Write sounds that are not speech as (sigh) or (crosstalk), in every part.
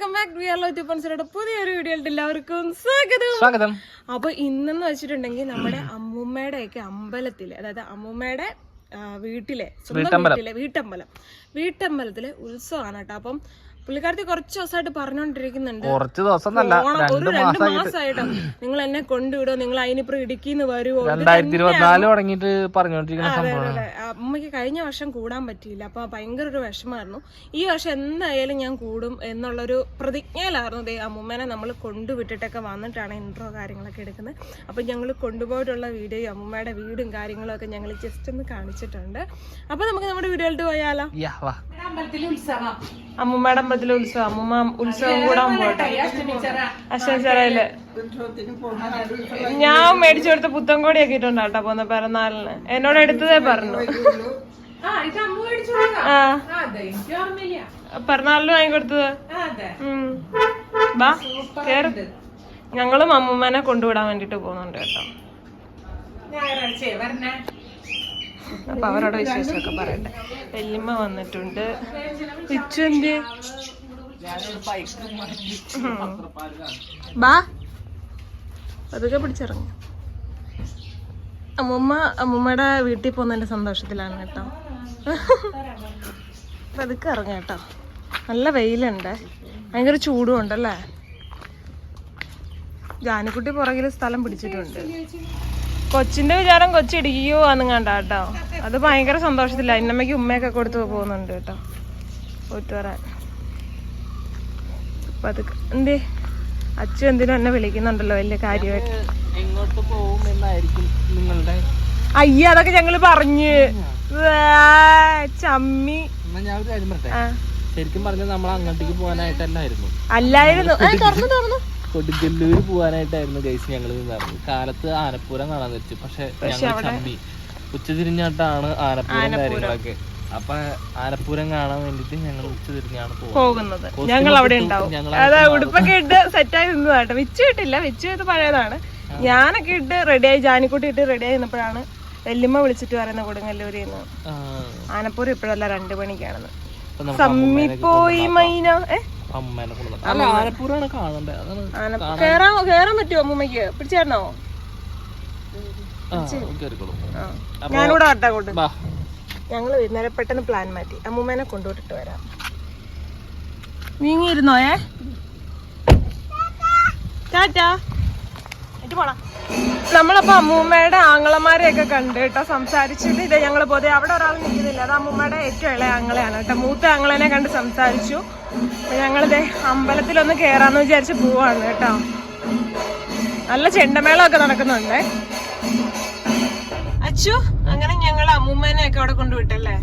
Welcome back. റിയാലോ ടിപ്പൻസിയുടെ പുതിയൊരു വീഡിയോയിൽ എല്ലാവർക്കും സ്വാഗതം. സ്വാഗതം. അപ്പൊ ഇന്നെന്ന് വെച്ചിട്ടുണ്ടെങ്കിൽ നമ്മുടെ അമ്മൂമ്മയുടെ ഒക്കെ അമ്പലത്തിൽ അതായത് അമ്മൂമ്മയുടെ വീട്ടിലെ സ്വന്തം വീട്ടിലെ വീട്ടമ്പലം വീട്ടമ്പലത്തിലെ ഉത്സവമാണ് കേട്ടോ. അപ്പം പുള്ളിക്കാരത്തി കുറച്ച് ദിവസമായിട്ട് പറഞ്ഞോണ്ടിരിക്കുന്നുണ്ട്. കുറച്ച് ദിവസം ഒരു രണ്ട് മാസമായിട്ട്. നിങ്ങൾ എന്നെ കൊണ്ടുവിടോ നിങ്ങൾ അതിനിപ്പുറം ഇടുക്കിന്ന് വരുമോ രണ്ടായിരത്തി ഇരുപത്തിനാല് തുടങ്ങിയിട്ട് പറഞ്ഞോണ്ടിരിക്കുന്ന സംഭവമാണ്. അമ്മയ്ക്ക് കഴിഞ്ഞ വർഷം കൂടാൻ പറ്റിയില്ല. അപ്പൊ ഭയങ്കര ഒരു വിഷമായിരുന്നു ഈ വർഷം എന്തായാലും ഞാൻ കൂടും എന്നുള്ളൊരു പ്രതിജ്ഞയിലായിരുന്നു. ദേ അമ്മൂമ്മേനെ നമ്മൾ കൊണ്ടുവിട്ടിട്ടൊക്കെ വന്നിട്ടാണ് ഇൻട്രോ കാര്യങ്ങളൊക്കെ എടുക്കുന്നത്. അപ്പൊ ഞങ്ങൾ കൊണ്ടുപോയിട്ടുള്ള വീഡിയോ അമ്മൂമ്മയുടെ വീടും കാര്യങ്ങളും ഒക്കെ ഞങ്ങൾ ജസ്റ്റ് ഒന്ന് കാണിച്ചിട്ടുണ്ട്. അപ്പൊ നമുക്ക് നമ്മുടെ വീഡിയോയിലോട്ട് പോയാലോ? അമ്മൂമ്മയുടെ അമ്പലത്തിലെ ഉത്സവം അമ്മൂമ്മ ഉത്സവം കൂടാൻ പോട്ടെ. അശ്വചറയിൽ ഞാൻ മേടിച്ചു കൊടുത്ത പുത്തൻ കോടി ആക്കിട്ടുണ്ടാട്ടോ പോന്ന പിറന്നാളിന്. എന്നോട് എടുത്തതേ പറഞ്ഞു. ആ പിറന്നാളിന് വാങ്ങിക്കൊടുത്തത് ഉം. ബാ കേറ്. ഞങ്ങളും അമ്മൂമ്മനെ കൊണ്ടുവിടാൻ വേണ്ടിട്ട് പോകുന്നുണ്ട് കേട്ടോ. അപ്പൊ അവരോട് വിശേഷമൊക്കെ പറയട്ടെ. വല്യമ്മ വന്നിട്ടുണ്ട്. പിച്ചുന്റെ ബാ. അതൊക്കെ പിടിച്ചിറങ്ങി. അമ്മൂമ്മ അമ്മൂമ്മയുടെ വീട്ടിൽ പോകുന്നതിന്റെ സന്തോഷത്തിലാണ് കേട്ടോ. അതൊക്കെ ഇറങ്ങ കേട്ടോ. നല്ല വെയിലുണ്ട്. ഭയങ്കര ചൂടും ഉണ്ടല്ലേ? ജാനിക്കുട്ടി പുറകിൽ സ്ഥലം പിടിച്ചിട്ടുണ്ട്. കൊച്ചിന്റെ വിചാരം കൊച്ചിടിയോ എന്ന് കണ്ട കേട്ടോ. അത് ഭയങ്കര സന്തോഷത്തില്ല അന്നമ്മയ്ക്ക് ഉമ്മയൊക്കെ കൊടുത്തു പോകുന്നുണ്ട് കേട്ടോ. പോയിട്ട് വരാൻ. പതുക്കെ എന്തേ? അച്ഛൻ എന്തിനും എന്നെ വിളിക്കുന്നുണ്ടല്ലോ വലിയ കാര്യമായിട്ട്. എങ്ങോട്ട് പോകുമെന്നായിരിക്കും നിങ്ങളുടെ? അയ്യ അതൊക്കെ ഞങ്ങൾ പറഞ്ഞ്. ചമ്മി. എന്നാ ഞാൻ ഒരു കാര്യം പറയട്ടെ? ശരിക്കും പറഞ്ഞാൽ നമ്മൾ അങ്ങോട്ടേക്ക് പോകാനായിട്ടല്ലായിരുന്നു. അല്ലായിരുന്നു. തുറന്നു തുറന്നു. കൊടുങ്ങല്ലൂർ പോവാനായിട്ടായിരുന്നു ഗൈസ് ഞങ്ങൾ നിന്നായിരുന്നു കാലത്ത് ആനപ്പൂരം കാണാൻ വെച്ചു പക്ഷെ ഞങ്ങൾ ചമ്പി ഉച്ചതിരിഞ്ഞാട്ടാണ് ആനപ്പൂരം കാര്യങ്ങളൊക്കെ. അപ്പൊ ആനപ്പൂരം കാണാൻ വേണ്ടിട്ട് ഞങ്ങൾ ഉച്ചതിരിഞ്ഞാണ് പോകുന്നത്. ഞങ്ങൾ അവിടെ ഉണ്ടാവും. ഉടുപ്പൊക്കെ ഇട്ട് സെറ്റായി നിന്നതാട്ടോ വെച്ച് കിട്ടില്ല വെച്ച് ചെയ്ത് പഴയതാണ്. ഞാനൊക്കെ ഇട്ട് റെഡിയായി ജാനിക്കുട്ടി ഇട്ട് റെഡിയായി നിന്നപ്പോഴാണ് വെല്ലുമ്മ വിളിച്ചിട്ട് പറയുന്ന കൊടുങ്ങല്ലൂരിൽ നിന്ന്. ആനപ്പൂരം ഇപ്പോഴല്ല രണ്ടു മണിക്കാണെന്ന്. സമ്മിപ്പോയി മൈന ഏ? അമ്മേനെ അല്ല ആനപ്പൂരാണ് കാണണ്ടേ? അതാണ് കേറാൻ കേറാൻ പറ്റുമോ അമ്മൂമ്മക്ക് പിടിച്ചേരണോ? ഞാനിവിടെ വരട്ടെ കൊണ്ട് ഞങ്ങൾ ഇന്നലെ പെട്ടെന്ന് പ്ലാൻ മാറ്റി. അമ്മൂമ്മേനെ കൊണ്ടുപോയിട്ട് വരാം. നീങ്ങിയിരുന്നോയേ ടാറ്റാ. നമ്മളപ്പോ അമ്മൂമ്മയുടെ ആങ്ങളമാരെയൊക്കെ കണ്ട് കേട്ടോ സംസാരിച്ചിട്ട് ഇത് ഞങ്ങൾ പോതെ അവിടെ ഒരാൾ നിൽക്കുന്നില്ല അത് അമ്മൂമ്മയുടെ ഏറ്റവും ഇളയ ആങ്ങളെയാണ് കേട്ടോ. മൂത്ത ആങ്ങളനെ കണ്ട് സംസാരിച്ചു. ഞങ്ങളിതേ അമ്പലത്തിലൊന്ന് കേറാന്ന് വിചാരിച്ച് പോവാണ് കേട്ടോ. നല്ല ചെണ്ടമേളമൊക്കെ നടക്കുന്നുണ്ട്. അച്ചു അങ്ങനെ ഞങ്ങൾ അമ്മൂമ്മേനെ ഒക്കെ അവിടെ കൊണ്ടുവിട്ടല്ലേ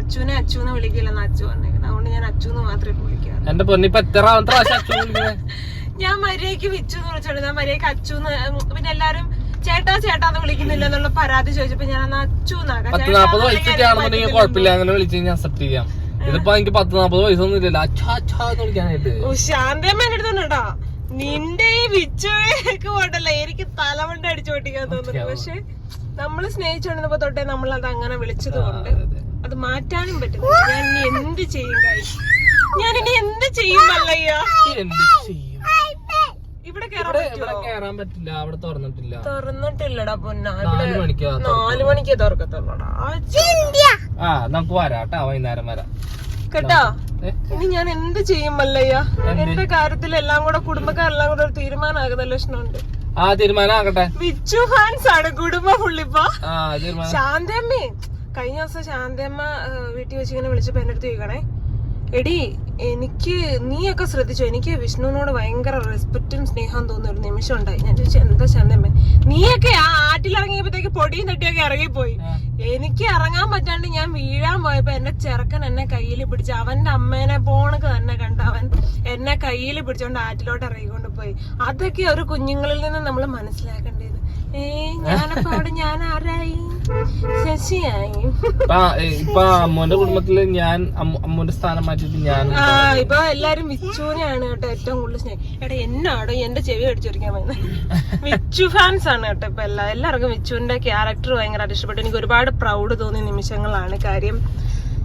അച്ചുനെ അച്ചു എന്ന് വിളിക്കില്ലെന്ന് അച്ചു പറഞ്ഞേക്കുന്നത് അതുകൊണ്ട് ഞാൻ അച്ചു എന്ന് മാത്രമേ വിളിക്കാറ്. എന്റെ പൊന്നിപ്പോ എത്ര പ്രാവശ്യം വിളിക്കുന്നത് (laughs) ഞാൻ മര്യാദയ്ക്ക് വിച്ചു എന്ന് വിളിച്ചോണ്ട് ഞാൻ മര്യാദയ്ക്ക് അച്ചു എന്ന് പിന്നെ എല്ലാരും ചേട്ടാ ചേട്ടാന്ന് വിളിക്കുന്നില്ല എന്നുള്ള പരാതി ചോദിച്ചപ്പോ ഞാൻ അന്ന് അച്ചുന്നാക്കാം പത്ത് നാപ്പത് വയസ്സൊക്കെ ആണെന്നുണ്ടെങ്കിൽ കുഴപ്പമില്ല. അങ്ങനെ വിളിച്ച് കഴിഞ്ഞാൽ അക്സെപ്റ്റ് ചെയ്യാം. ഇതിപ്പോ എനിക്ക് പത്ത് നാപ്പത് വയസ്സൊന്നും ഇല്ലല്ലോ. അച്ഛാ അച്ഛാ എന്ന് വിളിക്കാനായിട്ട്. ശാന്തമ്മ എന്റെ അടുത്തുണ്ടോ നിന്റെ ഈ വിച്ചുവേക്ക് പോട്ടല്ല എനിക്ക് തലവണ്ട അടിച്ചു പൊട്ടിക്കാൻ തോന്നുന്നു. പക്ഷെ നമ്മൾ സ്നേഹിച്ചോണ്ടിരുന്നപ്പോ തൊട്ടേ നമ്മൾ അത് അങ്ങനെ വിളിച്ചത് കൊണ്ട് അത് മാറ്റാനും പറ്റും ഞാൻ ഇനി എന്ത് ചെയ്യും ഞാൻ ഇനി എന്ത് ചെയ്യും മല്ലയ്യ? എന്ത് ചെയ്യും? ഇവിടെ കേറാൻ പറ്റില്ല അവിടെ തുറന്നിട്ടില്ല. തുറന്നിട്ടില്ലടാ പൊന്ന. നാല് മണിക്കാ നാല് മണിക്കേ തുറക്കത്തുള്ളൂടാ. ആ നമുക്ക് വരാട്ടാ വൈകുന്നേരം വരാം. കേട്ടോ? ഇനി ഞാൻ എന്ത് ചെയ്യും മല്ലയ്യ? എന്റെ കാര്യത്തിൽ എല്ലാം കൂടെ കുടുംബക്കാരെല്ലാം കൂടെ ഒരു തീരുമാനമാകുന്ന ലക്ഷണമുണ്ട്. ആ തീരുമാനം ആകട്ടെ വിച്ചു ഹാൻസ് ആണ് കുടുംബ പുള്ളിപ്പോ. ശാന്തമ്മേ കഴിഞ്ഞ ദിവസം ശാന്തമ്മ വീട്ടിൽ വെച്ച് ഇങ്ങനെ വിളിച്ചപ്പോ എന്റെ അടുത്ത് ചോദിക്കണേ എടി എനിക്ക് നീയൊക്കെ ശ്രദ്ധിച്ചോ? എനിക്ക് വിഷ്ണുവിനോട് ഭയങ്കര റെസ്പെക്റ്റും സ്നേഹം തോന്നുന്ന ഒരു നിമിഷം ഉണ്ടായി. ഞാൻ ചോദിച്ചു എന്താ ശാന്തമ്മേ നീയൊക്കെ ആ ആറ്റിലിറങ്ങിയപ്പോഴത്തേക്ക് പൊടിയും തട്ടിയൊക്കെ ഇറങ്ങിപ്പോയി. എനിക്ക് ഇറങ്ങാൻ പറ്റാണ്ട് ഞാൻ വീഴാൻ പോയപ്പോ എന്റെ ചെറുക്കൻ എന്നെ കയ്യിൽ പിടിച്ച് അവന്റെ അമ്മേനെ പോണക്ക് തന്നെ കണ്ട. അവൻ എന്നെ കയ്യിൽ പിടിച്ചോണ്ട് ആറ്റിലോട്ട് ഇറങ്ങിക്കൊണ്ട് പോയി. അതൊക്കെ ഒരു കുഞ്ഞുങ്ങളിൽ നിന്ന് നമ്മൾ മനസ്സിലാക്കേണ്ടത്. ഏ ഞാനപ്പോ അവിടെ ഞാൻ ആരായി? ശശിയായി ഇപ്പൊ അമ്മോന്റെ കുടുംബത്തിൽ ഞാൻ അമ്മ- അമ്മോന്റെ സ്ഥാനം മാറ്റിട്ട് ഞാൻ ഇപ്പൊ. എല്ലാരും വിച്ചുവിനെയാണ് കേട്ടോ ഏറ്റവും കൂടുതൽ സ്നേഹം എടാ എന്നാടോ എന്റെ ചെവി അടിച്ചൊരിക്കാൻ പോകുന്നത് വിച്ചു ഫാൻസ് ആണ് കേട്ടോ ഇപ്പൊ എല്ലാ എല്ലാവർക്കും വിച്ചുവിന്റെ ക്യാരക്ടർ ഭയങ്കരമായിട്ട് ഇഷ്ടപ്പെട്ടു. എനിക്ക് ഒരുപാട് പ്രൗഡ് തോന്നിയ നിമിഷങ്ങളാണ് കാര്യം.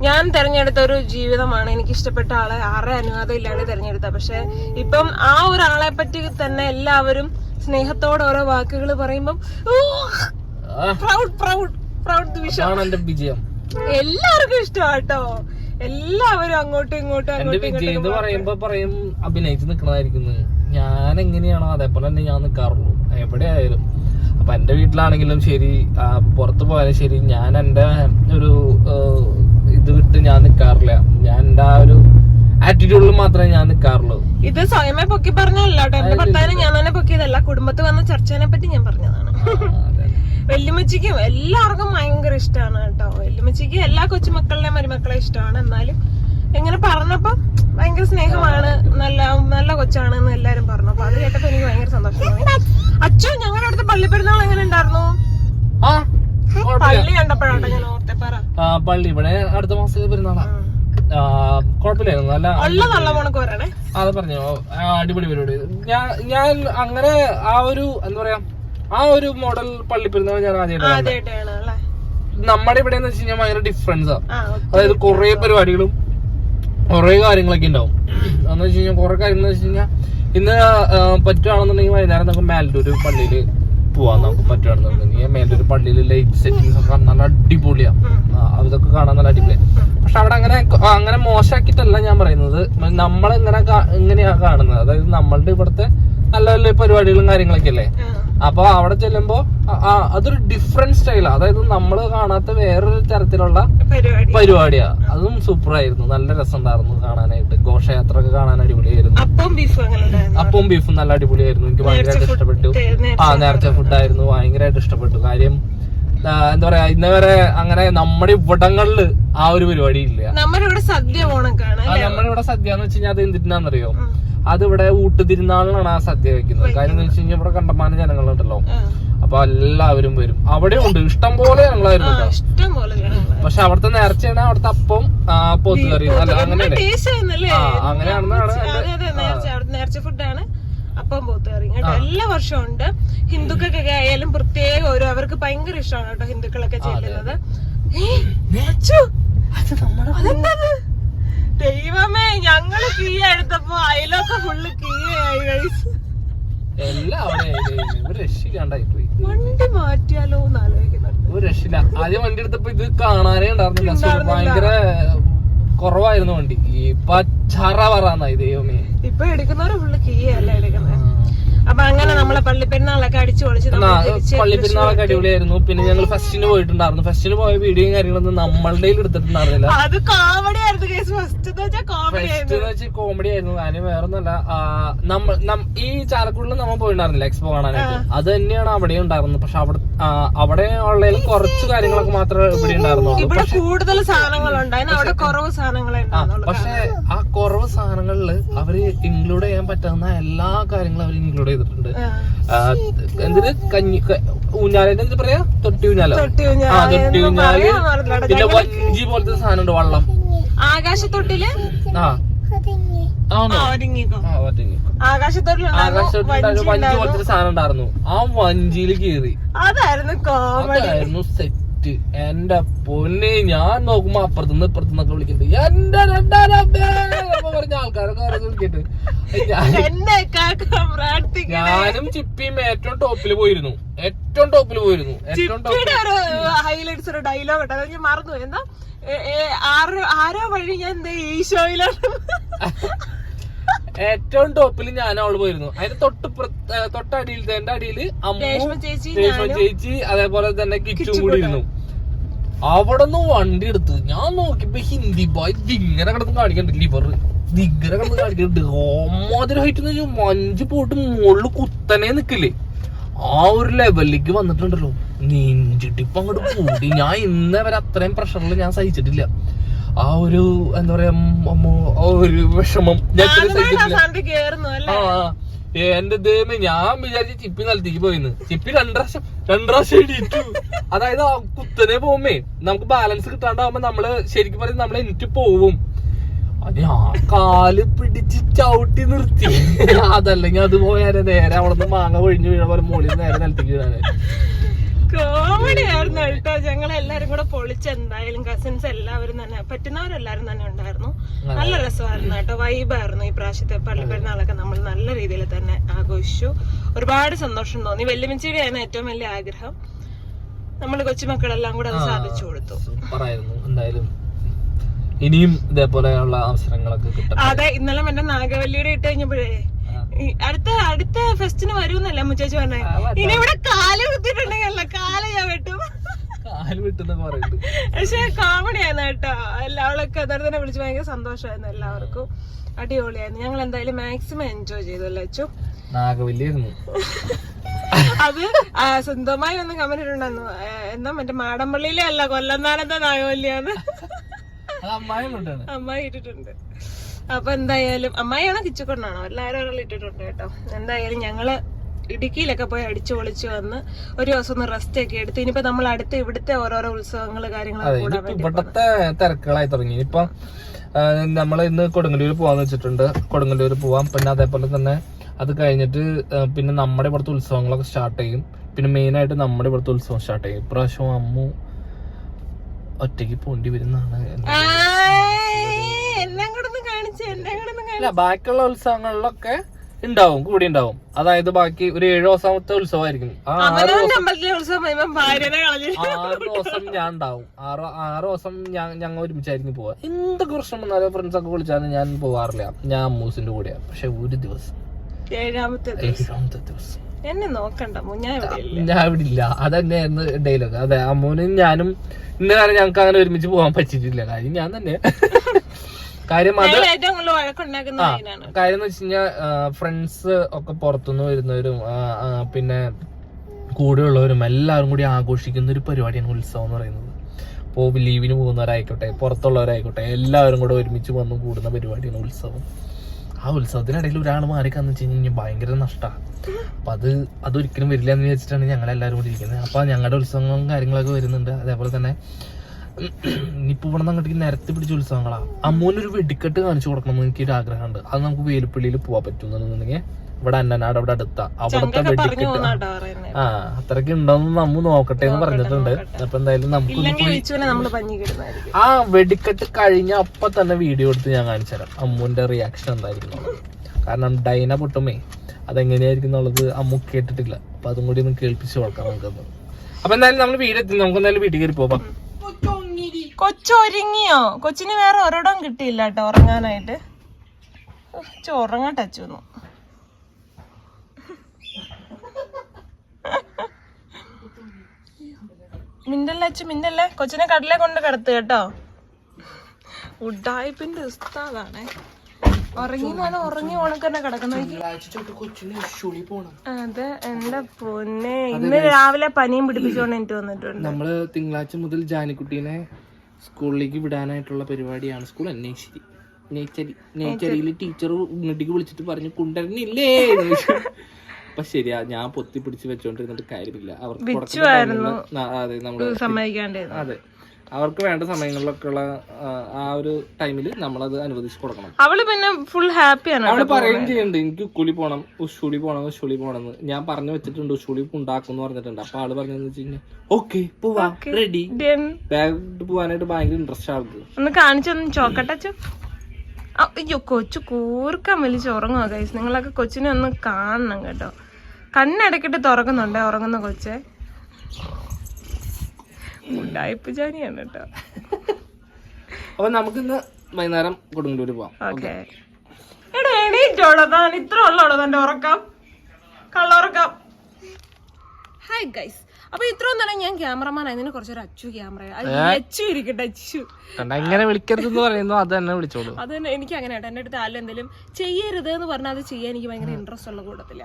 ഞാൻ തെരഞ്ഞെടുത്ത ഒരു ജീവിതമാണ്. എനിക്ക് ഇഷ്ടപ്പെട്ട ആളെ ആരുടെ അനുവാദം ഇല്ലാണ്ട് തെരഞ്ഞെടുത്ത പക്ഷെ ഇപ്പം ആ ഒരാളെ പറ്റി തന്നെ എല്ലാവരും സ്നേഹത്തോടെ ഓരോ വാക്കുകൾ പറയുമ്പം പ്രൗഡ് പ്രൗഡ് പ്രൗഡ് എന്റെ വിജയം. എല്ലാവർക്കും ഇഷ്ടമാട്ടോ. എല്ലാവരും അങ്ങോട്ടും ഇങ്ങോട്ടും എന്റെ വിജയം എന്ന് പറയുമ്പോ പറയും അഭിനയിച്ച് നിക്കണതായിരിക്കുന്നു ഞാൻ എങ്ങനെയാണോ അതേപോലെ തന്നെ ഞാൻ നിക്കാറുള്ളൂ. എവിടെയായാലും അപ്പൊ എന്റെ വീട്ടിലാണെങ്കിലും ശരി പുറത്തു പോയാലും ശരി ഞാൻ എന്റെ ഒരു ഇത് വിട്ട് ഞാൻ നിക്കാറില്ല. ഞാൻ എന്റെ ആ ഒരു ആറ്റിറ്റ്യൂഡിൽ മാത്രമേ ഞാൻ നിക്കാറുള്ളൂ. ഇത് സ്വയമേ പൊക്കി പറഞ്ഞല്ലോ കേട്ടോ എന്റെ ഭർത്താവിനെ ഞാൻ തന്നെ പൊക്കിയതല്ല. കുടുംബത്ത് വന്ന ചർച്ചേനെ പറ്റി ഞാൻ പറഞ്ഞതാണ്. വെല്ലുമച്ചിക്കും എല്ലാവർക്കും ഭയങ്കര ഇഷ്ടമാണ് കേട്ടോ. വെല്ലുമച്ചിക്ക് എല്ലാ കൊച്ചുമക്കളുടെയും മരുമക്കളെ ഇഷ്ടമാണ്. എന്നാലും എങ്ങനെ പറഞ്ഞപ്പോ ഭയങ്കര സ്നേഹമാണ്. നല്ല നല്ല കൊച്ചാണ് എന്ന് എല്ലാരും പറഞ്ഞു. അപ്പൊ അത് കേട്ടപ്പോ എനിക്ക് ഭയങ്കര സന്തോഷമായി. അച്ഛൻ ഞങ്ങളുടെ അടുത്ത് പള്ളിപ്പെരുന്നാൾ എങ്ങനെ ഉണ്ടായിരുന്നു? പള്ളി കണ്ടപ്പോഴാട്ടോ ഞാൻ ഓർത്തെ പറ. ആ, പള്ളി ഇവിടെ അടുത്ത മാസത്തിൽ പെരുന്നാളാ. ഉം. കുഴപ്പമില്ലായിരുന്നു. നല്ല അത് പറഞ്ഞു അടിപൊളി പരിപാടി. ഞാൻ ഞാൻ അങ്ങനെ ആ ഒരു എന്താ പറയാ ആ ഒരു മോഡൽ പള്ളി പെരുന്നാൾ ഞാൻ ആദ്യമായിട്ട് നമ്മുടെ ഇവിടെ എന്ന് വെച്ച് കഴിഞ്ഞാൽ ഭയങ്കര ഡിഫറൻസാ ആ. അതായത് കുറെ പരിപാടികളും കുറെ കാര്യങ്ങളൊക്കെ ഉണ്ടാവും. എന്ന് വെച്ച് കഴിഞ്ഞാൽ കുറെ കാര്യങ്ങൾ വെച്ച് കഴിഞ്ഞാൽ ഇന്ന് പറ്റുകയാണെന്നുണ്ടെങ്കിൽ പറ്റുവാണെന്നുണ്ടെങ്കിൽ വൈകുന്നേരം നമുക്ക് മേലൂര് പള്ളിയിൽ പോവാൻ നമുക്ക് പറ്റുവാണെന്നുണ്ടെങ്കിൽ. മേലൂര് പള്ളിയിൽ ലൈറ്റ് സെറ്റിങ്സ് ഒക്കെ നല്ല അടിപൊളിയാണ് അതൊക്കെ കാണാൻ നല്ല അടിപൊളിയാണ് പക്ഷെ അവിടെ അങ്ങനെ അങ്ങനെ മോശമാക്കിയിട്ടല്ല ഞാൻ പറയുന്നത്. നമ്മളിങ്ങനെ കാ- ഇങ്ങനെയാ കാണുന്നത്. അതായത് നമ്മളുടെ ഇവിടുത്തെ നല്ല നല്ല പരിപാടികളും കാര്യങ്ങളൊക്കെ അല്ലേ? അപ്പൊ അവിടെ ചെല്ലുമ്പോ ആ- ആ, അതൊരു ഡിഫറെന്റ് സ്റ്റൈലാ അതായത് നമ്മൾ കാണാത്ത വേറൊരു തരത്തിലുള്ള പരിപാടി പരിപാടിയാ. അതും സൂപ്പർ ആയിരുന്നു. നല്ല രസമുണ്ടായിരുന്നു കാണാനായിട്ട്. ഘോഷയാത്ര ഒക്കെ കാണാൻ അടിപൊളിയായിരുന്നു. അപ്പവും ബീഫും നല്ല അടിപൊളിയായിരുന്നു. എനിക്ക് ഭയങ്കരമായിട്ട് ഇഷ്ടപ്പെട്ടു. ആ നേരത്തെ ഫുഡായിരുന്നു ഭയങ്കരമായിട്ട് ഇഷ്ടപ്പെട്ടു. കാര്യം എന്താ പറയാ ഇന്ന് വരെ അങ്ങനെ നമ്മുടെ ഇവിടങ്ങളിൽ ആ ഒരു പരിപാടി ഇല്ല. നമ്മുടെ ഇവിടെ സദ്യ ഓണക്കാണ് നമ്മുടെ ഇവിടെ സദ്യ എന്ന് വെച്ച് കഴിഞ്ഞാൽ അത് എന്തിനാണെന്നറിയോ ഇവിടെ ഊട്ടുതിരുന്നാളിനാണ് ആ സദ്യ വെക്കുന്നത്. കാര്യം എന്ന് വെച്ച് കഴിഞ്ഞാൽ ഇവിടെ കണ്ടമാനം ജനങ്ങളുണ്ടല്ലോ. അപ്പൊ എല്ലാവരും വരും. അവിടെ ഉണ്ട്. ഇഷ്ടം പോലെ ഞങ്ങളായിരുന്നു ഇഷ്ടം പോലെ പക്ഷെ അവിടുത്തെ നേർച്ചയാണ് അവിടുത്തെ അപ്പം പോത്തുകറി അല്ല അങ്ങനെയാണ് അങ്ങനെയാണെന്നാണ് നേർച്ച ഫുഡാണ് അപ്പം പോത്തുകറി കേട്ടോ എല്ലാ വർഷവും ഉണ്ട്. ഹിന്ദുക്കൾക്കൊക്കെ ആയാലും പ്രത്യേക ഒരു അവർക്ക് ഭയങ്കര ഇഷ്ടമാണ് കേട്ടോ ഹിന്ദുക്കളൊക്കെ ചെല്ലുന്നത്? ദൈവമേ ഞങ്ങൾ കീ എടുത്തപ്പോ അയലൊക്കെ ഫുള്ള് കീ ആയി വണ്ടി മാറ്റിയാലോ എന്ന് ആലോചിക്കുന്നുണ്ട്. ഒരു രക്ഷയില്ല. ആദ്യം വണ്ടി എടുത്തപ്പോ ഇത് കാണാനേ ഉണ്ടായിരുന്നില്ല. ഭയങ്കര കുറവായിരുന്നു വണ്ടി. ഇപ്പൊ ചറ പറന്നായി ദൈവമേ. ഇപ്പൊ എടുക്കുന്നവര് ഫുള്ള് കീ അല്ല എടുക്കുന്നത് അപ്പൊ അങ്ങനെ നമ്മളെ പള്ളിപ്പെരുന്നാളൊക്കെ അടിച്ചു പൊളിച്ച് നമ്മൾ തിരിച്ച് പള്ളി പെരുന്നാളൊക്കെ അടിപൊളിയായിരുന്നു. പിന്നെ ഞങ്ങൾ ഫസ്റ്റിന് പോയിട്ടുണ്ടായിരുന്നു. ഫസ്റ്റിന് പോയ വീഡിയോയും കാര്യങ്ങളൊന്നും നമ്മളുടെ എടുത്തിട്ടുണ്ടായിരുന്നില്ല. അത് കോമഡി ആയിരുന്നു കേസ് ഫസ്റ്റ് എന്ന് വെച്ചാൽ കോമഡി ആയിരുന്നു. കാര്യം വേറെ ഒന്നല്ല നമ്മൾ ഈ ചാലക്കുടിയിൽ നമ്മൾ പോയിട്ടുണ്ടായിരുന്നില്ല എക്സ്പോ കാണാനായിട്ട്. അത് തന്നെയാണ് അവിടെ ഉണ്ടായിരുന്നത്. പക്ഷെ അവിടെ അവിടെ ഉള്ളതിൽ കുറച്ച് കാര്യങ്ങളൊക്കെ മാത്രമേ ഇവിടെ ഉണ്ടായിരുന്നുള്ളൂ. ഇവിടെ കൂടുതൽ അവിടെ കുറവ് സാധനങ്ങളെ പക്ഷെ ആ കുറവ് സാധനങ്ങളിൽ അവർ ഇൻക്ലൂഡ് ചെയ്യാൻ പറ്റുന്ന എല്ലാ കാര്യങ്ങളും അവർ ഇൻക്ലൂഡ് ചെയ്തിട്ടുണ്ട്. എന്തിന്? കഞ്ഞി ഊഞ്ഞാലിന്റെ എന്ത് പറയാ? തൊട്ടി ഊഞ്ഞാലോ? ആ തൊട്ടി ഊഞ്ഞാൽ. പിന്നെ വഞ്ചി പോലത്തെ സാധനമുണ്ട് വള്ളം. ആകാശത്തൊട്ടിൽ? ആ. ആണോ? ആ, ഒരുങ്ങിക്കോ ആ ഒറ്റയ്ക്ക് ആകാശത്തൊട്ടിലുണ്ടായിരുന്നു ആകാശത്തോട്ട് വഞ്ചി പോലത്തെ സാധനം ഉണ്ടായിരുന്നു ആ വഞ്ചിയിൽ കീറി. അതായിരുന്നു കോമഡി അതായിരുന്നു എന്റെ പൊന്നെ ഞാൻ നോക്കുമ്പോ അപ്പുറത്തുനിന്ന് ഇപ്പുറത്തുനിന്നൊക്കെ വിളിക്കുന്നുണ്ട് എന്റെ എന്നൊക്കെ പറഞ്ഞ ആൾക്കാരൊക്കെ പ്രാർത്ഥിക്കണം. ഞാനും ചിപ്പിയും ഏറ്റവും ടോപ്പിൽ പോയിരുന്നു. ഏറ്റവും ടോപ്പിൽ പോയിരുന്നു. ഏറ്റവും ഹൈലൈറ്റ്സ് ഒരു ഡയലോഗ് ഉണ്ട്. അത് ഞാൻ മറന്നു എന്താ? ആരോ വഴി ഞാൻ എന്താ ഈശോയിലാണ്? ഏറ്റവും ടോപ്പിൽ ഞാൻ അവൾ പോയിരുന്നു. അതിന്റെ തൊട്ട് തൊട്ടടിയിൽ എന്റെ അടിയിൽ അമ്മ ചേച്ചി അതേപോലെ തന്നെ കിച്ചും കൂടി. ഇരുന്നു. അവിടെ നിന്ന് വണ്ടി എടുത്ത്. ഞാൻ നോക്കിയപ്പോ ഹിന്ദി ബോയ് ദിങ്ങനെ കിടന്ന് കാണിക്കണ്ട്. ലിവർ ദിങ്ങനെ കിടന്ന് കാണിക്കണ്ട്. ഓമാതിരി ഹൈറ്റ് എന്ന് വെച്ചാൽ മഞ്ച് പോയിട്ട് മുകളിൽ കുത്തനെ നിക്കില്ലേ. ആ ഒരു ലെവലിലേക്ക് വന്നിട്ടുണ്ടല്ലോ. നെഞ്ചിട്ടിപ്പ് അങ്ങോട്ട് കൂടി. ഞാൻ ഇന്നേ വരെ അത്രയും പ്രഷറിൽ ഞാൻ സഹിച്ചിട്ടില്ല. ആ ഒരു എന്താ പറയാ ഒരു വിഷമം. ഞാൻ സഹിച്ചിട്ടില്ല. ആ. എന്റെ ദൈവമേ ഞാൻ വിചാരിച്ച ചിപ്പി നിലത്തേക്ക് പോയിന്ന്. ചിപ്പി രണ്ടാശം രണ്ടാശം രണ്ടു അതായത് ആ കുത്തനെ പോകുമ്പേ നമുക്ക് ബാലൻസ് കിട്ടാണ്ടാവുമ്പോ നമ്മൾ ശരിക്കും പറയുന്നത് നമ്മളെ എനിക്ക് പോവും. ഞാൻ കാൽ പിടിച്ച് ചവിട്ടി നിർത്തി. അതല്ലെങ്കിൽ അത് പോയാലേ നേരെ അവിടെ നിന്ന് മാങ്ങ പൊഴിഞ്ഞു വീണ പോലെ മുകളിൽ നേരെ നിലത്തേക്ക് വീഴാന് കോമഡി ആയിരുന്നു കേട്ടോ. ഞങ്ങൾ എല്ലാരും കൂടെ പൊളിച്ച് എന്തായാലും കസിൻസ് എല്ലാവരും തന്നെ പറ്റുന്നവരെല്ലാരും തന്നെ ഉണ്ടായിരുന്നു. നല്ല രസമായിരുന്നു കേട്ടോ. വൈബായിരുന്നു ഈ പ്രാവശ്യത്തെ പള്ളി പെരുന്നാളൊക്കെ നമ്മൾ നല്ല രീതിയിൽ തന്നെ ആഘോഷിച്ചു. ഒരുപാട് സന്തോഷം തോന്നി. ആയിരുന്നു ഏറ്റവും വലിയ ആഗ്രഹം. നമ്മൾ കൊച്ചുമക്കളെല്ലാം കൂടെ അത് സാധിച്ചു കൊടുത്തു. സൂപ്പറായിരുന്നു. എന്തായാലും ഇനിയും ഇതേപോലെയുള്ള അവസരങ്ങളൊക്കെ കിട്ടും അതെ ഇന്നലെ മറ്റേ നാഗവല്ലിയുടെ ഇട്ട് കഴിഞ്ഞപ്പോഴേ അടുത്ത അടുത്ത ഫെസ്റ്റിന് വരൂന്നല്ല മുച്ചേച്ചി പറഞ്ഞേ? ഇനി ഇവിടെ കാൽ കുത്തിട്ടുണ്ടെങ്കിൽ കാൽ ഞാൻ വെട്ടും. പക്ഷെ കോമഡി ആയിരുന്നു കേട്ടോ. എല്ലാവളൊക്കെ അന്നേരം തന്നെ വിളിച്ച് ഭയങ്കര സന്തോഷമായിരുന്നു എല്ലാവർക്കും. അടിപൊളിയായിരുന്നു. ഞങ്ങൾ എന്തായാലും മാക്സിമം എൻജോയ് ചെയ്തു അല്ലേ അച്ചു അത് സ്വന്തമായി ഒന്ന് കമന്റ് ഇട്ടുണ്ടായിരുന്നു എന്താ മറ്റേ മാടമ്പള്ളിയിലെ അല്ല കൊല്ലം അത് അമ്മായും അമ്മായി ഇട്ടിട്ടുണ്ട്. അപ്പൊ എന്തായാലും അമ്മായിയാണോ കിച്ചക്കൊണ്ടാണോ എല്ലാവരും ഒരാൾ ഇട്ടിട്ടുണ്ട് കേട്ടോ. എന്തായാലും ഞങ്ങൾ ഇടുക്കിയിലൊക്കെ പോയി അടിച്ചു പൊളിച്ചു വന്ന് ഒരു ദിവസം ഒന്ന് റെസ്റ്റ് ഒക്കെ എടുത്ത് ഇനിയിപ്പോ നമ്മൾ അടുത്ത് ഇവിടുത്തെ ഓരോരോ ഉത്സവങ്ങൾ കാര്യങ്ങളൊക്കെ ഇവിടത്തെ തിരക്കുകളായി തുടങ്ങി. ഇപ്പം നമ്മൾ ഇന്ന് കൊടുങ്ങല്ലൂർ പോവാന്ന് വെച്ചിട്ടുണ്ട്. കൊടുങ്ങല്ലൂർ പോവാം. പിന്നെ അതേപോലെ തന്നെ അത് കഴിഞ്ഞിട്ട് പിന്നെ നമ്മുടെ ഇവിടുത്തെ ഉത്സവങ്ങളൊക്കെ സ്റ്റാർട്ട് ചെയ്യും. പിന്നെ മെയിൻ ആയിട്ട് നമ്മുടെ ഇവിടുത്തെ ഉത്സവം സ്റ്റാർട്ട് ചെയ്യും. ഇപ്രാവശ്യം അമ്മു ഒറ്റയ്ക്ക് പോണ്ടി വരുന്നതാണ് എന്റെ- ആയ്, എല്ലാം കൂടെ ഒന്ന് കാണിച്ച് എല്ലാം കൂടെ ഒന്ന് കാണിച്ച് അല്ല ബാക്കിയുള്ള ഉത്സവങ്ങളിലൊക്കെ ഉണ്ടാവും കൂടി ഉണ്ടാവും. അതായത് ബാക്കി ഒരു ഏഴ് ദിവസത്തെ ഉത്സവമായിരിക്കും. ആറ് ദിവസം ഞാൻ ഉണ്ടാവും. ആറ് ആറ് ദിവസം ഞാൻ ഞങ്ങൾ ഒരുമിച്ചായിരിക്കും പോവാ എന്തൊക്കെ പ്രശ്നം വന്നാലും ഫ്രണ്ട്സ് ഒക്കെ വിളിച്ചാലും ഞാൻ പോവാറില്ല. ഞാൻ അമ്മൂസിന്റെ കൂടെയാണ്. പക്ഷെ ഒരു ദിവസം. ഏഴാമത്തെ ദിവസം. ഏഴാമത്തെ ദിവസം. എന്നെ നോക്കണ്ട ഞാൻ ഇവിടെ ഇല്ല. അതന്നെയായിരുന്നു ഡെയിലൊക്കെ അതെ അമ്മൂനും ഞാനും ഇന്നലെ ഞങ്ങൾക്ക് അങ്ങനെ ഒരുമിച്ച് പോകാൻ പറ്റിയിട്ടില്ല. കാര്യം ഞാൻ തന്നെ. കാര്യം അത് ആ കാര്യം എന്ന് വെച്ച് കഴിഞ്ഞാൽ ഫ്രണ്ട്സ് ഒക്കെ പുറത്തുനിന്ന് വരുന്നവരും പിന്നെ കൂടെയുള്ളവരും എല്ലാവരും കൂടി ആഘോഷിക്കുന്ന ഒരു പരിപാടിയാണ് ഉത്സവം എന്ന് പറയുന്നത്. ഇപ്പോൾ ലീവിന് പോകുന്നവരായിക്കോട്ടെ പുറത്തുള്ളവരായിക്കോട്ടെ എല്ലാവരും കൂടെ ഒരുമിച്ച് വന്ന് കൂടുന്ന പരിപാടിയാണ് ഉത്സവം. ആ ഉത്സവത്തിനിടയിൽ ഒരാൾ മാറിക്കാന്ന് വെച്ച് കഴിഞ്ഞാൽ ഭയങ്കര നഷ്ടമാണ് അപ്പം അത് അതൊരിക്കലും വരില്ല എന്ന് വിചാരിച്ചിട്ടാണ് ഞങ്ങൾ എല്ലാവരും കൂടി ഇരിക്കുന്നത്. അപ്പോൾ ഞങ്ങളുടെ ഉത്സവങ്ങളും കാര്യങ്ങളൊക്കെ വരുന്നുണ്ട്. അതേപോലെ തന്നെ ഇനിയിപ്പോ ഇവിടെ നിന്ന് അങ്ങോട്ടേക്ക് നിരത്തി പിടിച്ച ഉത്സവങ്ങളാ. അമ്മൂനൊരു വെടിക്കെട്ട് കാണിച്ചു കൊടുക്കണം എന്ന് എനിക്കൊരു ആഗ്രഹമുണ്ട്. അത് നമുക്ക് വേലുപ്പള്ളിയിൽ പോവാൻ പറ്റുന്നുണ്ടെന്നുണ്ടെങ്കിൽ ഇവിടെ അന്നനാട് അവിടെ അടുത്ത. അവിടുത്തെ വെടിക്കെട്ട്. ആ അത്രയ്ക്ക് ഉണ്ടോന്ന് നമ്മ നോക്കട്ടെ എന്ന് പറഞ്ഞിട്ടുണ്ട്. അപ്പൊ എന്തായാലും നമുക്ക് ആ വെടിക്കെട്ട് കഴിഞ്ഞ അപ്പൊ തന്നെ വീഡിയോ എടുത്ത് ഞാൻ കാണിച്ചു തരാം. അമ്മുവിന്റെ റിയാക്ഷൻ എന്തായിരിക്കും കാരണം ഡൈന പൊട്ടുമേ അതെങ്ങനെയായിരിക്കും എന്നുള്ളത് അമ്മു കേട്ടിട്ടില്ല. അപ്പൊ അതും കൂടി ഒന്ന് കേൾപ്പിച്ച് കൊടുക്കാം നമുക്കത്. അപ്പൊ എന്തായാലും നമ്മൾ വീട് എത്തി നമുക്ക് എന്തായാലും വീട്ടിൽ കയറി പോവാം. കൊച്ചൊരുങ്ങിയോ? കൊച്ചിന് വേറെ ഒരിടം കിട്ടിയില്ല കേട്ടോ ഉറങ്ങാനായിട്ട്. കൊച്ചു ഉറങ്ങട്ടെ അച്ചുന്നു മിണ്ടല്ലേ അച്ഛൻ മിണ്ടല്ലേ കൊച്ചിനെ കടലെ കൊണ്ട് കിടത്ത് കേട്ടോ. ഉഡായ്പിന്റെ ഉസ്താദാണേ. ഉറങ്ങി നല്ല ഉറങ്ങി ഉണക്കന്നെ കിടക്കുന്ന അതെ എന്റെ പൊന്നെ. ഇന്ന് രാവിലെ പനിയും പിടിപ്പിച്ചോണ്ട് എനിക്ക് വന്നിട്ടുണ്ട്. നമ്മൾ തിങ്കളാഴ്ച മുതൽ ജാനിക്കുട്ടീനെ സ്കൂളിലേക്ക് വിടാനായിട്ടുള്ള പരിപാടിയാണ് സ്കൂൾ നേച്ചരി നേച്ചരി നേച്ചരിയിൽ ടീച്ചർ ഇങ്ങോട്ടേക്ക് വിളിച്ചിട്ട് പറഞ്ഞു കൊണ്ടുവരുന്നില്ലേ എന്ന് അപ്പൊ ശരിയാ ഞാൻ പൊത്തി പിടിച്ച് വെച്ചോണ്ടിരുന്നിട്ട് കാര്യമില്ല. അവർക്ക് അതെ നമ്മൾ അതെ. അവർക്ക് വേണ്ട സമയങ്ങളിലൊക്കെ ഉള്ള ആ, ഒരു ടൈമിൽ നമ്മളത് അനുവദിച്ച് കൊടുക്കണം. അവൾ പിന്നെ ഫുൾ ഹാപ്പിയാണ് അവൾ പറയുകയും ചെയ്യുന്നുണ്ട് എനിക്ക് ഉക്കുളി പോണം ഉഷുളി പോണം ഉഷുളി പോണം എന്ന്. ഞാൻ പറഞ്ഞു വെച്ചിട്ടുണ്ട് ഉഷുളി ഉണ്ടാക്കും എന്ന് പറഞ്ഞിട്ടുണ്ട്. അപ്പൊ ആൾ പറഞ്ഞു വെച്ച് കഴിഞ്ഞാൽ ഓക്കെ പോവാ റെഡി ബാഗ് പോവാനായിട്ട് ഭയങ്കര ഇൻട്രസ്റ്റ് ആൾക്ക്. ഒന്ന് കാണിച്ചൊന്ന് ചോക്കട്ടച്ചു അയ്യോ കൊച്ചു കൂർക്കാൻ വലിച്ച് ഉറങ്ങുക കൈസ് നിങ്ങളൊക്കെ കൊച്ചിനെ ഒന്ന് കാണണം കേട്ടോ. കണ്ണടക്കിട്ട് തുറക്കുന്നുണ്ടേ ഉറങ്ങുന്ന കൊച്ചെ. ഉഡായിപ്പ് ജാനിയാണ് കേട്ടോ അപ്പൊ നമുക്കിന്ന് വൈകുന്നേരം കൊടുങ്ങല്ലൂര് പോവാം. ഓക്കെ. എടാ എണീറ്റോളോ താൻ ഇത്ര ഉള്ളോളോ തന്റെ ഉറക്കം. കള്ളുറക്കം. ഹായ് ഗൈസ് അപ്പൊ ഇത്രയും തന്നെ ഞാൻ ക്യാമറമാൻ നിന്നെ കുറച്ചൊരു അച്ചു ക്യാമറ അച്ചു ഇരിക്കട്ടെ അച്ചു. എങ്ങനെ വിളിക്കരുതെന്ന് പറയുന്നു അത് തന്നെ വിളിച്ചോളൂ. അത് തന്നെ എനിക്ക് അങ്ങനെ കേട്ടോ എന്റെ അടുത്ത് ആരും എന്തെങ്കിലും ചെയ്യരുത് എന്ന് പറഞ്ഞാൽ അത് ചെയ്യാൻ എനിക്ക് ഭയങ്കര ഇൻട്രസ്റ്റ് ഉള്ള കൂട്ടത്തില്ല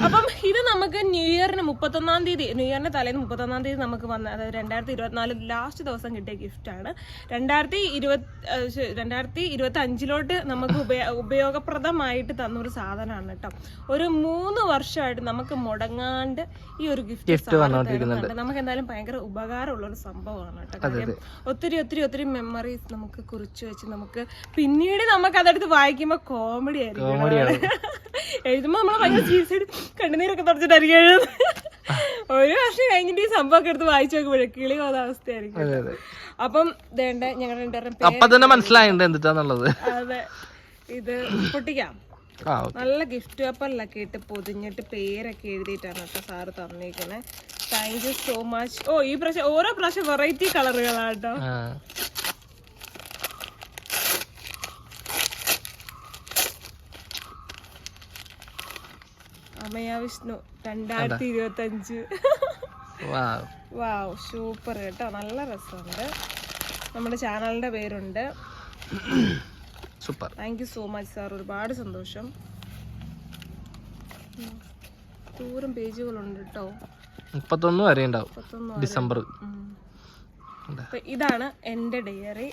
അപ്പം ഇത് നമുക്ക് ന്യൂ ഇയറിന് മുപ്പത്തൊന്നാം തീയതി ന്യൂ ഇയറിന്റെ തലേന്ന് മുപ്പത്തൊന്നാം തീയതി നമുക്ക് വന്ന അതായത് രണ്ടായിരത്തി ഇരുപത്തിനാല് ലാസ്റ്റ് ദിവസം കിട്ടിയ ഗിഫ്റ്റാണ് രണ്ടായിരത്തി ഇരുപത്തി രണ്ടായിരത്തി ഇരുപത്തി അഞ്ചിലോട്ട് നമുക്ക് ഉപയ ഉപയോഗപ്രദമായിട്ട് തന്നൊരു സാധനമാണ് കേട്ടോ. ഒരു മൂന്ന് വർഷമായിട്ട് നമുക്ക് മുടങ്ങാണ്ട് ഈ ഒരു ഗിഫ്റ്റ് തരുന്നുണ്ട് നമുക്ക് എന്തായാലും ഭയങ്കര ഉപകാരമുള്ള ഒരു സംഭവമാണ് കേട്ടോ. ഒത്തിരി ഒത്തിരി ഒത്തിരി മെമ്മറീസ് നമുക്ക് കുറിച്ച് വെച്ച് നമുക്ക് പിന്നീട് നമുക്ക് അതെടുത്ത് വായിക്കുമ്പോ കോമഡി ആയിരിക്കും (laughs) എഴുതുമ്പോ നമ്മൾ ഭയങ്കര സീരിയസ് ആയിട്ട് കണ്ണുനീരൊക്കെ തുടച്ചിട്ടായിരിക്കും എഴുതുന്നത്. ഒരു വർഷം കഴിഞ്ഞിട്ട് ഈ സംഭവം എടുത്ത് വായിച്ചു നോക്കുമ്പോഴേ കിളി പോകുന്ന അവസ്ഥയായിരിക്കും അപ്പം വേണ്ട ഞങ്ങളുടെ അപ്പൊ തന്നെ മനസ്സിലായിട്ടുണ്ട് എന്തിട്ടാന്നുള്ളത്. അതെ ഇത് പൊട്ടിക്കാം. നല്ല ഗിഫ്റ്റ് പേപ്പറിലൊക്കെ ഇട്ട് പൊതിഞ്ഞിട്ട് പേരൊക്കെ എഴുതിയിട്ടാണ് കേട്ടോ സാറ് തന്നിരിക്കുന്നത് താങ്ക് യു സോ മച്ച് ഓ ഈ പ്രാവശ്യം ഓരോ പ്രാവശ്യം വെറൈറ്റി ആ. അമയ വിഷ്ണു രണ്ടായിരത്തി ഇരുപത്തി അഞ്ച് വാ വാവ് സൂപ്പർ കേട്ടോ. നല്ല രസമുണ്ട്. നമ്മുടെ ചാനലിന്റെ പേരുണ്ട്. Super. Thank you so much sir ഒരുപാട് സന്തോഷം. ദൂരം പേജുകളുണ്ട് കേട്ടോ മുപ്പത്തൊന്ന് വരെ ഉണ്ടാവും. ഡിസംബർ. ഇതാണ് എന്റെ ഡയറി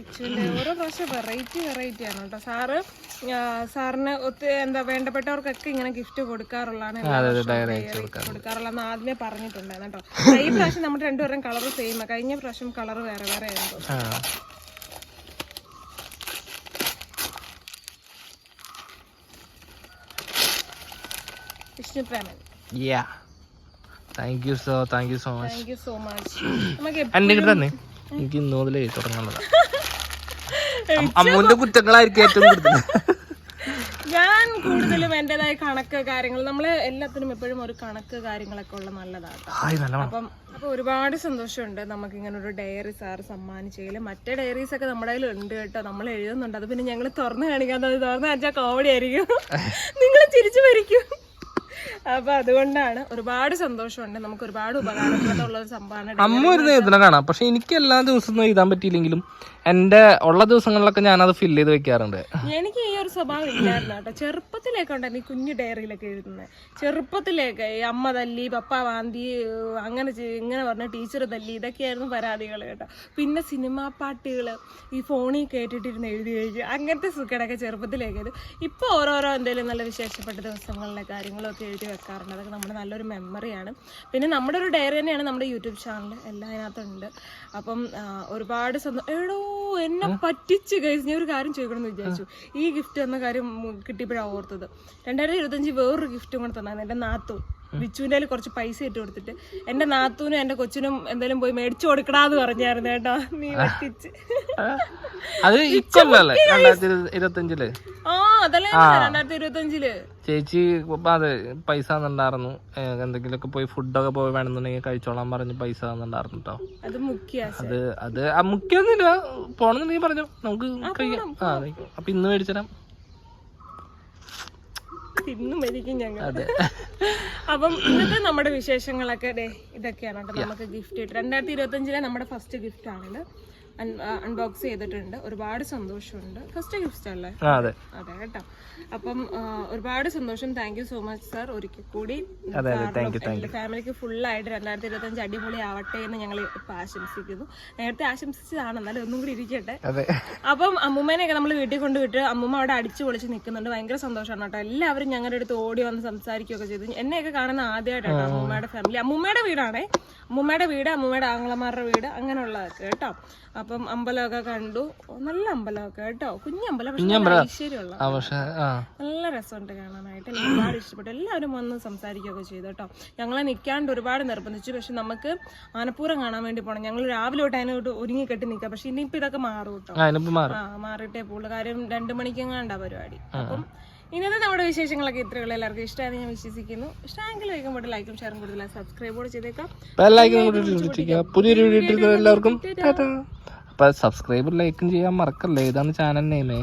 ഇച്ചുവിന്റെ ഓരോ പ്രാവശ്യം വെറൈറ്റി വെറൈറ്റി ആണ് കേട്ടോ സാറ് സാറിന് ഒത്തിരി എന്താ വേണ്ടപ്പെട്ടവർക്കൊക്കെ ഇങ്ങനെ ഗിഫ്റ്റ് കൊടുക്കാറുള്ളതാണ്. കൊടുക്കാറുള്ളതെന്ന് ആദ്യമേ പറഞ്ഞിട്ടുണ്ടായിരുന്നു കേട്ടോ ഈ പ്രാവശ്യം നമ്മുടെ രണ്ടുപേരും കളർ സെയിം കഴിഞ്ഞ പ്രാവശ്യം കളർ വേറെ വേറെ ആയിരുന്നു. ആ Vishnu Preman yeah thank you so thank you so much thank you so much നമുക്ക് എനിക്ക് ഇന്ന് മുതലേ തുടങ്ങാനുള്ളതാ (laughs) അമ്മുവിന്റെ കുറ്റങ്ങളായിരിക്കും ഏറ്റവും കൂടുതൽ. (laughs) ഞാൻ കൂടുതലും എന്റേതായ കണക്ക് കാര്യങ്ങൾ നമ്മൾ എല്ലാത്തിനും എപ്പോഴും ഒരു കണക്ക് കാര്യങ്ങളൊക്കെ ഉള്ള നല്ലതാണ് അപ്പം അപ്പൊ ഒരുപാട് സന്തോഷമുണ്ട് നമുക്ക് ഇങ്ങനെ ഒരു ഡയറി സാർ സമ്മാനിച്ചതിൽ മറ്റേ ഡയറീസ് ഒക്കെ നമ്മുടെ കയ്യിൽ ഉണ്ട് കേട്ടോ. നമ്മൾ എഴുതുന്നുണ്ട്. അത് പിന്നെ ഞങ്ങൾ തുറന്നു കാണിക്കാൻ തന്നെ തുറന്നു കാണിച്ചാൽ കോമഡി ആയിരിക്കും. (laughs) നിങ്ങൾ ചിരിച്ചു ഭരിക്കും അപ്പൊ അതുകൊണ്ടാണ് ഒരുപാട് സന്തോഷമുണ്ട്. നമുക്ക് ഒരുപാട് ഉപകാരപ്രദമുള്ള ഒരു സംഭവമാണ് അമ്മ ഒരു കാണാം. പക്ഷെ എനിക്ക് എല്ലാ ദിവസവും എഴുതാൻ പറ്റിയില്ലെങ്കിലും എന്റെ ഉള്ള ദിവസങ്ങളിലൊക്കെ ഞാൻ അത് ഫില്ല് ചെയ്ത് വെക്കാറുണ്ട്. എനിക്ക് ഈ ഒരു സ്വഭാവം ഇല്ലായിരുന്നു കേട്ടോ. ചെറുപ്പത്തിലേക്ക് ഉണ്ടായിരുന്നു ഈ കുഞ്ഞു ഡയറിയിലൊക്കെ എഴുതുന്നത്. ചെറുപ്പത്തിലേക്ക് ഈ അമ്മ തല്ലി പപ്പ വാന്തി അങ്ങനെ ഇങ്ങനെ പറഞ്ഞ ടീച്ചർ തല്ലി ഇതൊക്കെയായിരുന്നു പരാതികൾ കേട്ടോ. പിന്നെ സിനിമാ പാട്ടുകൾ ഈ ഫോണിൽ കേട്ടിട്ടിരുന്ന് എഴുതി കഴിക്കും അങ്ങനത്തെ സുഖടൊക്കെ ചെറുപ്പത്തിലേക്ക് ഇപ്പൊ ഇപ്പോൾ ഓരോരോ എന്തെങ്കിലും നല്ല വിശേഷപ്പെട്ട ദിവസങ്ങളിലെ കാര്യങ്ങളൊക്കെ എഴുതി വെക്കാറുണ്ട്. അതൊക്കെ നമ്മുടെ നല്ലൊരു മെമ്മറിയാണ് പിന്നെ നമ്മുടെ ഒരു ഡയറി തന്നെയാണ് നമ്മുടെ യൂട്യൂബ് ചാനൽ എല്ലാം അതിനകത്തുണ്ട്. അപ്പം ഒരുപാട് സന്തോഷം എടോ എന്നെ പറ്റിച്ച് കഴിച്ച് ഞാൻ ഒരു കാര്യം ചോദിക്കണമെന്ന് വിചാരിച്ചു. ഈ ഗിഫ്റ്റ് എന്ന കാര്യം കിട്ടിയപ്പോഴാണ് ഓർത്തത്. രണ്ടായിരത്തി ഇരുപത്തഞ്ച് വേറൊരു ഗിഫ്റ്റും കൂടെ തന്നായിരുന്നു. എന്റെ നാത്തൂൻ. ബിച്ചുവിന്റെ കുറച്ച് പൈസ ഇട്ട് കൊടുത്തിട്ട് എന്റെ നാത്തൂനും എന്റെ കൊച്ചിനും എന്തെങ്കിലും പോയി മേടിച്ചു കൊടുക്കടാന്ന് പറഞ്ഞായിരുന്നു കേട്ടോ. നീ വെട്ടിച്ച്. അത് ഇക്കൊല്ലല്ലേ? രണ്ടായിരത്തി ഇരുപത്തി അഞ്ചിൽ ആ അതല്ലേ രണ്ടായിരത്തി ഇരുപത്തഞ്ചിൽ ചേച്ചി അതെ പൈസ തന്നിട്ടുണ്ടായിരുന്നു. എന്തെങ്കിലും എന്തെങ്കിലുമൊക്കെ പോയി ഫുഡൊക്കെ പോയി വേണമെന്നുണ്ടെങ്കിൽ കഴിച്ചോളാൻ പറഞ്ഞു പൈസ തന്നിട്ടുണ്ടായിരുന്നു കേട്ടോ അത് മുഖ്യ അത് അത് മുഖ്യമൊന്നുമില്ല പോണെന്നുണ്ടെങ്കിൽ പറഞ്ഞു. നമുക്ക് കഴിക്കാം. ആ. അപ്പൊ ഇന്ന് മേടിച്ചരാം ഇന്നും മേടിക്കും ഞങ്ങൾ അതെ. (laughs) അപ്പം ഇന്നത്തെ നമ്മുടെ വിശേഷങ്ങളൊക്കെ ദേ ഇതൊക്കെയാണ് കേട്ടോ. നമുക്ക് ഗിഫ്റ്റ് കിട്ടും രണ്ടായിരത്തി ഇരുപത്തഞ്ചിലെ നമ്മുടെ ഫസ്റ്റ് ഗിഫ്റ്റ് ആണിത്. അൺബോക്സ് ചെയ്തിട്ടുണ്ട്. ഒരുപാട് സന്തോഷമുണ്ട്. ഫസ്റ്റ് ഗിഫ്റ്റ് അല്ലേ? അതെ. കേട്ടോ. അപ്പം ഒരുപാട് സന്തോഷം. Thank you so much sir ഒരിക്കൽ കൂടി ഫാമിലിക്ക് ഫുള്ളായിട്ട് രണ്ടായിരത്തി ഇരുപത്തഞ്ച് അടിപൊളി ആവട്ടെ എന്ന് ഞങ്ങൾ ഇപ്പൊ ആശംസിക്കുന്നു. നേരത്തെ ആശംസിച്ചതാണ് എന്നാലും ഒന്നും കൂടി ഇരിക്കട്ടെ. അപ്പം അമ്മൂമ്മേനെയൊക്കെ നമ്മൾ വീട്ടിൽ കൊണ്ടുവിട്ട് അമ്മൂമ്മ അവിടെ അടിച്ചു പൊളിച്ച് നിൽക്കുന്നുണ്ട് ഭയങ്കര സന്തോഷമാണ് കേട്ടോ. എല്ലാവരും ഞങ്ങളുടെ അടുത്ത് ഓടി വന്ന് സംസാരിക്കുകയൊക്കെ ചെയ്തു. എന്നെയൊക്കെ കാണുന്ന ആദ്യമായിട്ടാണ് അമ്മൂമ്മയുടെ ഫാമിലി അമ്മൂമ്മയുടെ വീടാണേ. അമ്മൂമ്മയുടെ വീട് അമ്മൂമ്മയുടെ ആങ്ങളമാരുടെ വീട് അങ്ങനെയുള്ളതൊക്കെ കേട്ടോ. അപ്പം അമ്പലമൊക്കെ കണ്ടു. നല്ല അമ്പലമൊക്കെ കേട്ടോ. കുഞ്ഞമ്പലം പക്ഷെ നല്ല ഐശ്വര്യമുള്ള രസമുണ്ട് കാണാനായിട്ട്. ഒരുപാട് ഇഷ്ടപ്പെട്ടു. എല്ലാവരും വന്ന് സംസാരിക്കുകയൊക്കെ ചെയ്തു കേട്ടോ. ഞങ്ങളെ നിൽക്കാണ്ട് ഒരുപാട് നിർബന്ധിച്ചു. പക്ഷെ നമുക്ക് ആനപ്പൂരം കാണാൻ വേണ്ടി പോകണം ഞങ്ങൾ രാവിലെ തൊട്ട് അതിനോട്ട് ഒരുങ്ങി കെട്ടി നിൽക്കാം പക്ഷെ ഇനിയിപ്പോ ഇതൊക്കെ മാറും കേട്ടോ. ആ മാറിയിട്ടേ പോകുള്ളൂ കാര്യം രണ്ടു മണിക്കെങ്ങാണ്ടാ പരിപാടി. അപ്പം ഇന്നത്തെ നമ്മുടെ വിശേഷങ്ങളൊക്കെ ഇത്രയുള്ള എല്ലാവർക്കും ഇഷ്ടമാണെന്ന് ഞാൻ വിശ്വസിക്കുന്നു. ഇഷ്ടമെങ്കിൽ വൈകുമ്പോൾ ലൈക്കും ഷെയറും കൂടുതൽ സബ്സ്ക്രൈബ് കൂടെ ചെയ്തേക്കാം. പുതിയൊരു വീഡിയോ എല്ലാവർക്കും ടാറ്റാ. അപ്പൊ സബ്സ്ക്രൈബ് ലൈക്കും ചെയ്യാൻ മറക്കല്ലേ ഇതാണ് ചാനൽ നെയ്മേ